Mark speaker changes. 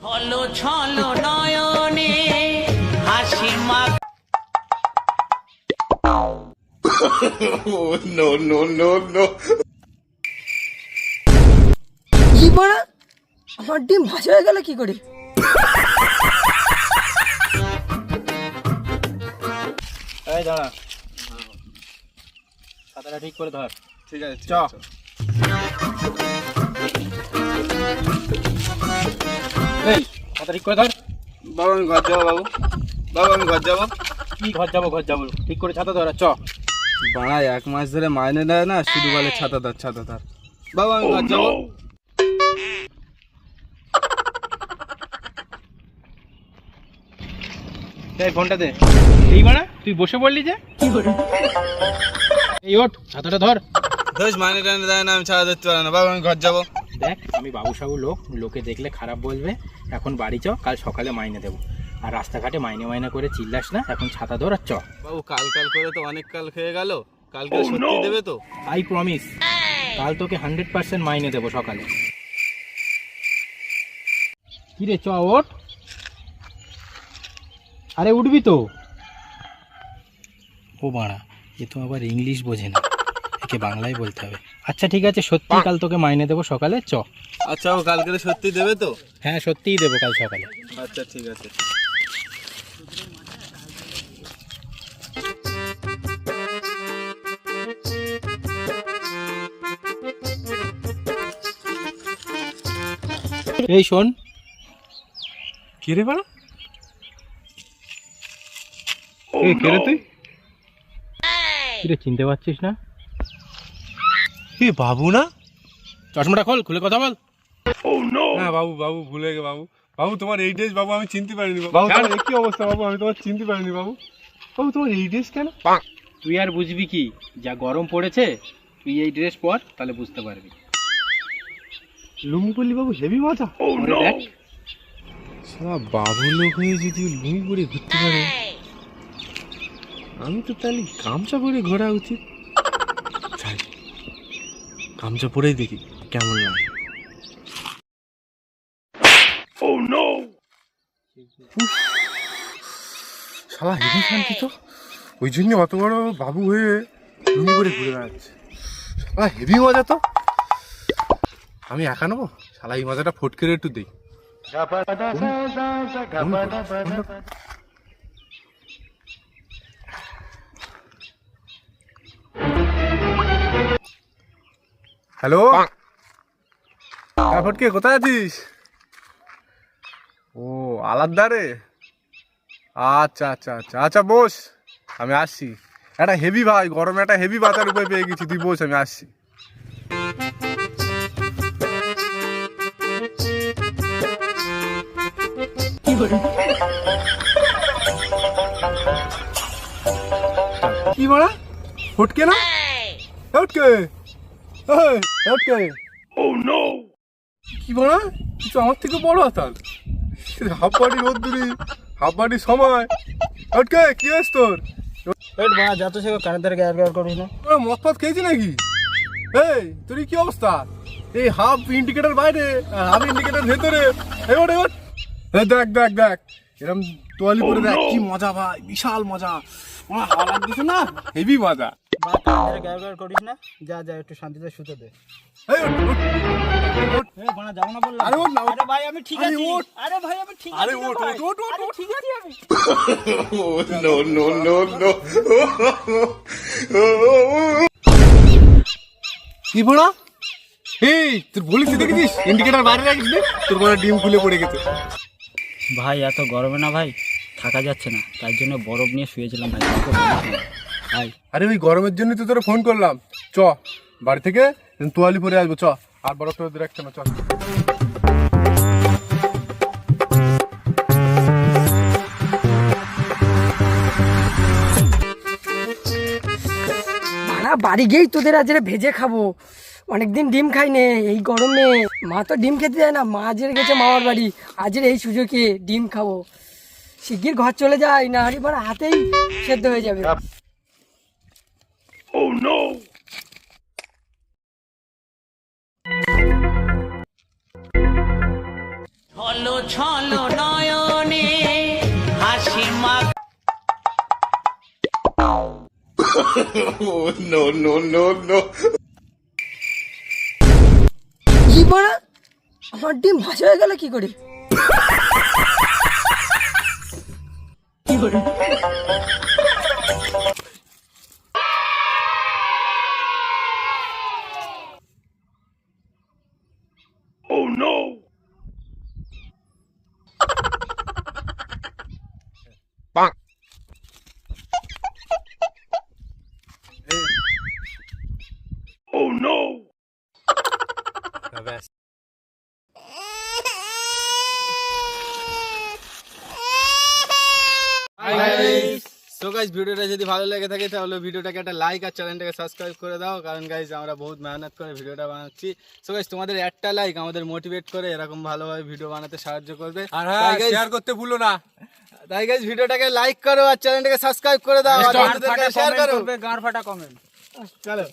Speaker 1: ছলো ছলো নয়নে হাসি মা
Speaker 2: কি বড়া আমার ডিম ভাসা হয়ে গেল কি করে?
Speaker 3: এই দাঁড়া। ছাতাটা ঠিক করে ধর।
Speaker 4: ঠিক আছে
Speaker 3: চ। এই ঠিক করে ধর।
Speaker 4: বাবু আমি ঘর যাব বাবু। বাবু আমি ঘর যাব।
Speaker 3: কি ঘর যাব ঘর যাব। ঠিক করে ছাতা ধর আর চ।
Speaker 4: বাড়া এক মাস ধরে মাইনে দেয় না শুধু বলে ছাতা ধর ছাতা ধর। বাবু আমি ঘর যাব।
Speaker 3: এই ফোনটা দে। এই বাড়া তুই বসে পড়লি যে? এই ওঠ ছাতাটা ধর।
Speaker 4: দোষ মাইনে টাইনে দেয় না আমি ছাতা ধরতে পারি না। বাবু আমি ঘর যাব।
Speaker 3: দেখ আমি বাবু সাবু লোক লোকে দেখলে খারাপ বলবে। এখন বাড়ি চ কাল সকালে মাইনে দেবো। আর রাস্তাঘাটে মাইনে মাইনে করে চিল্লাস না এখন ছাতা ধর আর চ।
Speaker 4: বাবু কাল কাল করে তো অনেক কাল খেয়ে গেল। কালকে সত্যি দেবে তো।
Speaker 3: আই প্রমিস কাল তোকে হান্ড্রেড পার্সেন্ট মাইনে দেবো সকালে। কিরে চ ওঠ। আরে উঠবি তো। ও বাড়া। এ তো আবার ইংলিশ বোঝে না। একে বাংলায় বলতে হবে। আচ্ছা ঠিক আছে সত্যি কাল তোকে মাইনে দেবো সকালে চ।
Speaker 4: আচ্ছা ও কালকে সত্যি দেবে তো?
Speaker 3: হ্যাঁ সত্যিই দেবো কাল সকালে।
Speaker 4: আচ্ছা ঠিক আছে।
Speaker 3: এই শোন।
Speaker 4: কি রে বাড়া? কে রে তুই?
Speaker 3: কিরে চিনতে পারছিস না?
Speaker 4: এ বাবু না?
Speaker 3: চশমাটা খোল খুলে কথা বল।
Speaker 5: হ্যাঁ বাবু বাবু ভুলে গে বাবু। বাবু তোমার এই ড্রেস বাবু আমি চিনতে পারিনি বাবু। বাবু তোমার কি অবস্থা বাবু? আমি তোমার চিনতে পারিনি বাবু। বাবু তোমার এই ড্রেস কেন?
Speaker 3: তুই আর বুঝবি কি? যা গরম পড়েছে তুই এই ড্রেস পর তাহলে বুঝতে পারবি।
Speaker 5: লুঙ্গি পরলি বাবু হেভি মজা।
Speaker 3: দেখ।
Speaker 5: সারা বাবু লোক হয়ে যদি লুঙ্গি পরে ঘুরতে পারে। আমি তো তাহলে গামছা পরে ঘোরা উচিত। যাই গামছা পরেই দেখি কেমন লাগে। উফ, শালা হেভি শান্তি তো। ওই জন্য অত বড় বাবু হয়ে লুঙ্গি পরে ঘুরে বেড়াচ্ছে। শালা হেভি মজা তো। আমি একা নেব? শালা এই মজাটা ফট করে একটু দিই। হ্যালো? হ্যাঁ ফটকে কোথায় আছিস? ও আলাদারে আচ্ছা আচ্ছা আচ্ছা আচ্ছা বস আমি আসছি। একটা হেভি ভাই গরমে একটা হেভি বাজার উপরে পেয়ে গেছি। তুই বস আমি আসছি। কি বলা? ফটকে না? ফটকে? কি? বলা? কিছু আমার থেকে বড় হাতাল হাফ বাড়ি রোদ্দুরি হাফ বাড়ির সময়। ফটকে কি হয়েছ তোর?
Speaker 3: পেট বাড়া যত সে কানের দ্বারা গ্যার গ্যার করিস না।
Speaker 5: তোরা মদ ফদ খেয়েছি নাকি? এই তোর কি অবস্থা? এই হাফ ইন্ডিকেটার বাইরে আর হাফ ইন্ডিকেটার ভেতরে। এবার এবার এই দেখ দেখ দেখ। এরকম তোয়ালি পরে দেখ কি মজা ভাই বিশাল মজা। আমার হাওয়া লাগতেছে না? হেভি মজা।
Speaker 3: করিস না। যা যা একটু শান্তিতে শুতে দে।
Speaker 5: এই ওঠ, ওঠ, ওঠ।
Speaker 3: এই বাড়া যাব না বললাম।
Speaker 5: আরে ওঠ না, ওঠ।
Speaker 3: আরে ভাই আমি ঠিক
Speaker 5: আরে
Speaker 3: আছি।
Speaker 5: ওঠ।
Speaker 3: আরে ভাই আমি ঠিক
Speaker 5: আরে
Speaker 3: আছি
Speaker 5: ওঠ,
Speaker 3: ভাই।
Speaker 5: ওঠ, ওঠ, ওঠ,
Speaker 3: আরে
Speaker 5: ওঠ।
Speaker 3: ঠিক আছি আমি।
Speaker 5: কি বড়া এই তোর বলিস দেখেছিস? ইন্ডিকেটার বাইরে রাখিস তোর বড় ডিম খুলে পড়ে গেছে।
Speaker 6: ভাই এত গরমে না ভাই থাকা যাচ্ছে না। তাই জন্য বরফ নিয়ে শুয়েছিলাম ভাই।
Speaker 5: আরে ওই গরমের জন্য তো তোরা ফোন করলাম। চ বাড়ি থেকে তোয়ালি পরে আসব চ। আর বড় টরফ রাখতে না চ।
Speaker 2: বাড়ি গিয়েই তোদের আজ ভেজে খাব। অনেকদিন ডিম খাই নে এই গরমে। মা তো ডিম খেতে যায় না মা আজের গেছে মামার বাড়ি। আজের এই সুযোগে ডিম খাব। শিগগির ঘর চলে যায় না হাড়ি পর হাতেই সেদ্ধ হয়ে যাবে। Oh no!
Speaker 1: ছলো ছলো নয়নে হাসি মা no no no no.
Speaker 2: কি পড়া আমার ডিম ভাজা হয়ে গেল কি করে?
Speaker 4: কি সো গাইজ ভিডিওটা যদি ভালো লেগে থাকে তাহলে ভিডিওটাকে একটা লাইক আর চ্যানেলটাকে সাবস্ক্রাইব করে দাও। কারণ গাইজ আমরা বহুত মেহনত করে ভিডিওটা বানাচ্ছি। সো গাইজ তোমাদের একটা লাইক আমাদের মোটিভেট করে এরকম ভালোভাবে ভিডিও বানাতে সাহায্য করবে।
Speaker 5: আর হ্যাঁ শেয়ার করতে ভুলো না।
Speaker 4: তাই গাইজ ভিডিওটাকে লাইক করো আর চ্যানেলটাকে সাবস্ক্রাইব করে দাও। আর বন্ধুদেরকে শেয়ার করো।
Speaker 6: গাঁর ফাটা কমেন্ট
Speaker 4: চলো।